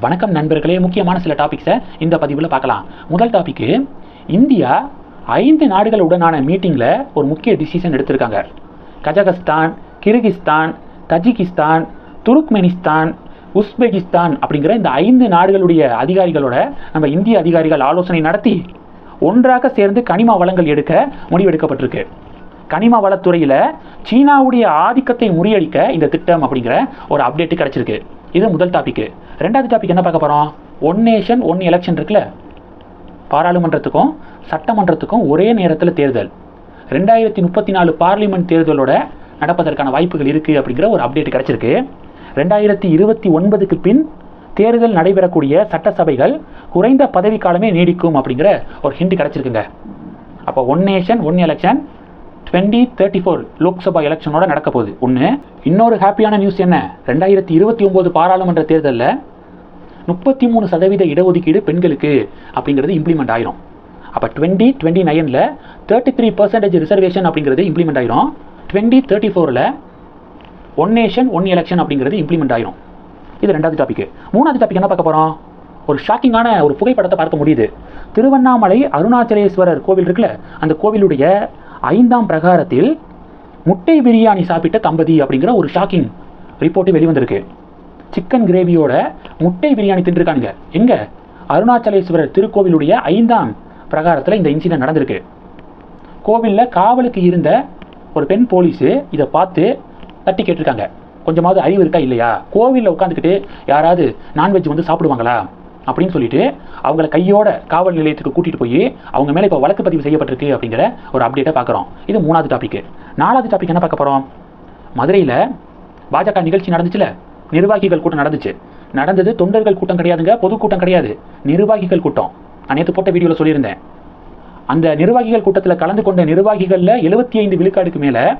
வணக்கம் நண்பர்களே முக்கியமான சில டாபிக்ஸை இந்த பதிவில் பார்க்கலாம். முதல் டாபிக்கு இந்தியா ஐந்து நாடுகளுடனான மீட்டிங்கில் ஒரு முக்கிய டிசிஷன் எடுத்திருக்காங்க. Kazakhstan Kyrgyzstan Tajikistan Turkmenistan Uzbekistan அப்படிங்கிற இந்த ஐந்து நாடுகளுடைய அதிகாரிகளோட நம்ம இந்திய அதிகாரிகள் ஆலோசனை நடத்தி ஒன்றாக சேர்ந்து கனிம வளங்கள் எடுக்க முடிவெடுக்கப்பட்டிருக்கு. கனிம வளத்துறையில் சீனாவுடைய ஆதிக்கத்தை முறியடிக்க இந்த திட்டம் அப்படிங்கிற ஒரு அப்டேட்டு கிடச்சிருக்கு. இது முதல் டாபிக் ரெண்டாவது டாபிக் என்ன பார்க்க போகிறோம் ஒன் நேஷன் ஒன் எலெக்ஷன் இருக்குல்ல? பாராளுமன்றத்துக்கும் சட்டமன்றத்துக்கும் ஒரே நேரத்தில் தேர்தல். ரெண்டாயிரத்தி முப்பத்தி நாலு பார்லிமெண்ட் தேர்தலோட நடப்பதற்கான வாய்ப்புகள் இருக்குது அப்படிங்கிற ஒரு அப்டேட் கிடச்சிருக்கு. ரெண்டாயிரத்தி இருபத்தி ஒன்பதுக்கு பின் தேர்தல் நடைபெறக்கூடிய சட்டசபைகள் குறைந்த பதவிக்காலமே நீடிக்கும் அப்படிங்கிற ஒரு ஹிண்ட் கிடச்சிருக்குங்க. அப்போ one nation one election twenty thirty four Lok Sabha எலெக்ஷனோட நடக்க போகுது. ஒன்று இன்னொரு ஹாப்பியான நியூஸ் என்ன? ரெண்டாயிரத்தி இருபத்தி ஒம்பது பாராளுமன்ற தேர்தலில் முப்பத்தி மூணு சதவீத இடஒதுக்கீடு பெண்களுக்கு அப்படிங்கிறது இம்ப்ளிமெண்ட் ஆயிரும். அப்போ டுவெண்ட்டி டுவெண்ட்டி நைனில் தேர்ட்டி த்ரீ பர்சன்டேஜ் ரிசர்வேஷன் அப்படிங்கிறது இம்ப்ளிமெண்ட் ஆயிரும். டுவெண்ட்டி தேர்ட்டி ஃபோரில் ஒன் நேஷன் ஒன் எலெக்ஷன் அப்படிங்கிறது இம்ப்ளிமெண்ட் ஆயிரும். இது ரெண்டாவது டாபிக் மூணாவது டாபிக் என்ன பார்க்க போகிறோம் ஒரு ஷாக்கிங்கான ஒரு புகைப்படத்தை பார்க்க முடியுது. திருவண்ணாமலை அருணாச்சலேஸ்வரர் கோவில் இருக்குல்ல அந்த கோவிலுடைய ஐந்தாம் பிரகாரத்தில் முட்டை பிரியாணி சாப்பிட்ட தம்பதி அப்படிங்கிற ஒரு ஷாக்கிங் ரிப்போர்ட்டு வெளிவந்திருக்கு. சிக்கன் கிரேவியோட முட்டை பிரியாணி தின்றுருக்கானுங்க. எங்க? அருணாச்சலேஸ்வரர் திருக்கோவிலுடைய ஐந்தாம் பிரகாரத்தில் இந்த இன்சிடென்ட் நடந்திருக்கு. கோவிலில் காவலுக்கு இருந்த ஒரு பெண் போலீஸு இதை பார்த்து தட்டி கேட்டிருக்காங்க. கொஞ்சமாவது அறிவு இருக்கா இல்லையா? கோவிலில் உட்காந்துக்கிட்டு யாராவது நான்வெஜ் வந்து சாப்பிடுவாங்களா? அப்படின்னு சொல்லிட்டு அவங்கள கையோட காவல் நிலையத்துக்கு கூட்டிகிட்டு போய் அவங்க மேலே இப்போ வழக்கு பதிவு செய்யப்பட்டிருக்கு அப்படிங்கிற ஒரு அப்டேட்டை பார்க்குறோம் இது மூணாவது டாபிக் நாலாவது டாபிக் என்ன பார்க்க போகிறோம் மதுரையில் பாஜக நிகழ்ச்சி நடந்துச்சுல? நிர்வாகிகள் கூட்டம் நடந்துச்சு. நடந்தது தொண்டர்கள் கூட்டம் கிடையாதுங்க பொதுக்கூட்டம் கிடையாது. நிர்வாகிகள் கூட்டம். நான் நேற்று போட்ட வீடியோவில் சொல்லியிருந்தேன். அந்த நிர்வாகிகள் கூட்டத்தில் கலந்து கொண்ட நிர்வாகிகளில் எழுபத்தி ஐந்து விழுக்காடுக்கு மேலே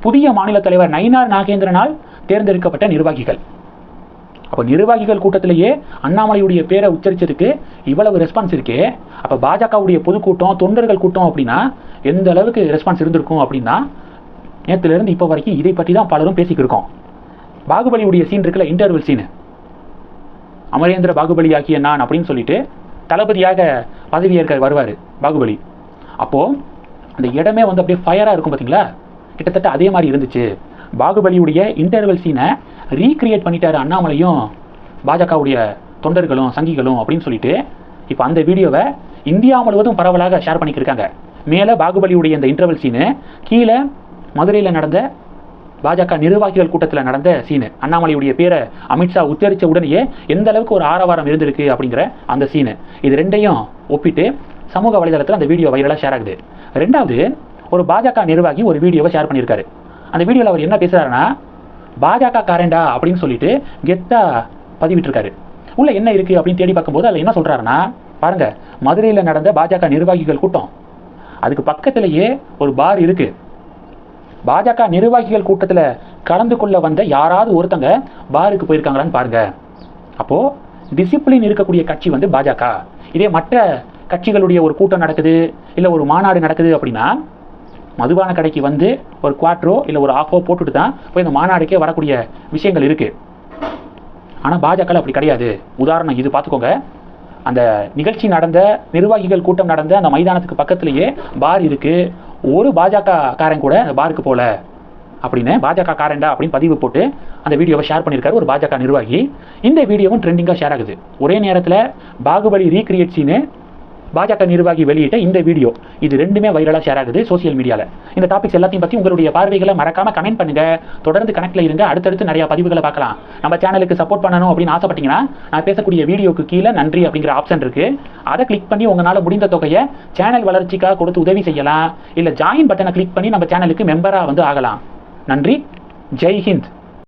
புதிய மாநில தலைவர் நயினார் நாகேந்திரனால் தேர்ந்தெடுக்கப்பட்ட நிர்வாகிகள். அப்போ நிர்வாகிகள் கூட்டத்திலேயே அண்ணாமலையுடைய பேரை உச்சரிச்சதுக்கு இவ்வளவு ரெஸ்பான்ஸ் இருக்கே. அப்போ பாஜகவுடைய பொதுக்கூட்டம் தொண்டர்கள் கூட்டம் அப்படின்னா எந்த அளவுக்கு ரெஸ்பான்ஸ் இருந்திருக்கும் அப்படின்னா நேற்றுலேருந்து இப்போ வரைக்கும் இதை பற்றி தான் பலரும் பேசிக்கிருக்கோம் பாகுபலியுடைய சீன் இருக்குல்ல இன்டர்வல் சீனு அமரேந்திர பாகுபலி ஆகிய நான் அப்படின்னு சொல்லிட்டு தளபதியாக பதவியேற்க வருவார் பாகுபலி. அப்போது அந்த இடமே வந்து அப்படியே ஃபயராக இருக்கும் பார்த்தீங்களா கிட்டத்தட்ட அதே மாதிரி இருந்துச்சு. பாகுபலியுடைய இன்டர்வல் சீனை ரீக்ரியேட் பண்ணிட்டாரு அண்ணாமலையும் பாஜகவுடைய தொண்டர்களும் சங்கிகளும் அப்படின்னு சொல்லிட்டு இப்போ அந்த வீடியோவை இந்தியா முழுவதும் பரவலாக ஷேர் பண்ணிக்கிருக்காங்க மேலே பாகுபலியுடைய இந்த இன்டர்வல் சீனு கீழே மதுரையில் நடந்த பாஜக நிர்வாகிகள் கூட்டத்தில் நடந்த சீனு அண்ணாமலையுடைய பேரை அமித்ஷா உச்சரித்த உடனேயே எந்த அளவுக்கு ஒரு ஆரவாரம் இருந்திருக்கு அப்படிங்கிற அந்த சீனு இது ரெண்டையும் ஒப்பிட்டு சமூக வலைதளத்தில் அந்த வீடியோ வைரலாக ஷேர் ஆகுது. ரெண்டாவது ஒரு பாஜக நிர்வாகி ஒரு வீடியோவை ஷேர் பண்ணியிருக்காரு. அந்த வீடியோவில் அவர் என்ன பேசுகிறாருன்னா பாஜக காரண்டா அப்படின்னு சொல்லிட்டு கெத்தா பதிவிட்டிருக்காரு. உள்ள என்ன இருக்குது அப்படின்னு தேடி பார்க்கும்போது அதில் என்ன சொல்கிறாருன்னா பாருங்க மதுரையில் நடந்த பாஜக நிர்வாகிகள் கூட்டம். அதுக்கு பக்கத்திலேயே ஒரு பார் இருக்குது பாஜக நிர்வாகிகள் கூட்டத்தில் கலந்து கொள்ள வந்த யாராவது ஒருத்தங்க பாருக்கு போயிருக்காங்களான்னு பாருங்க. அப்போ டிசிப்ளின் இருக்கக்கூடிய கட்சி வந்து பாஜக. இதே மற்ற கட்சிகளுடைய ஒரு கூட்டம் நடக்குது இல்லை ஒரு மாநாடு நடக்குது அப்படின்னா மதுபான கடைக்கு வந்து ஒரு குவாட்ரோ இல்லை ஒரு ஆஃபோ போட்டுட்டு தான் போய் இந்த மாநாடுக்கே வரக்கூடிய விஷயங்கள் இருக்குது ஆனால் பாஜக அப்படி கிடையாது. உதாரணம் இது பார்த்துக்கோங்க. அந்த நிகழ்ச்சி நடந்த நிர்வாகிகள் கூட்டம் நடந்த அந்த மைதானத்துக்கு பக்கத்துலேயே பார் இருக்கு. ஒரு பாஜக காரன் கூட அந்த பாருக்கு போகல அப்படின்னு பாஜக காரண்டா அப்படின்னு பதிவு போட்டு அந்த வீடியோவை ஷேர் பண்ணியிருக்காரு ஒரு பாஜக நிர்வாகி. இந்த வீடியோவும் ட்ரெண்டிங்காக ஷேர் ஆகுது. ஒரே நேரத்தில் பாகுபலி ரீக்ரியேட் சீனு பாஜக நிர்வாகி வெளியிட்ட இந்த வீடியோ. இது ரெண்டுமே வைரலாக ஷேர் ஆகுது சோசியல் மீடியாவில் இந்த டாபிக்ஸ் எல்லாத்தையும் பற்றி உங்களுடைய பார்வைகளை மறக்காம கமெண்ட் பண்ணுங்க. தொடர்ந்து கனெக்டில் இருங்க. அடுத்தடுத்து நிறைய பதிவுகளை பார்க்கலாம். நம்ம சேனலுக்கு சப்போர்ட் பண்ணணும் அப்படின்னு ஆசைப்பட்டீங்கன்னா நான் பேசக்கூடிய வீடியோக்கு கீழே நன்றி அப்படிங்கிற ஆப்ஷன் இருக்கு. அதை கிளிக் பண்ணி உங்களால் முடிந்த தொகையை சேனல் வளர்ச்சிக்காக கொடுத்து உதவி செய்யலாம். இல்லை ஜாயின் பட்டனை கிளிக் பண்ணி நம்ம சேனலுக்கு மெம்பராக வந்து ஆகலாம். நன்றி. ஜெய் ஹிந்த்.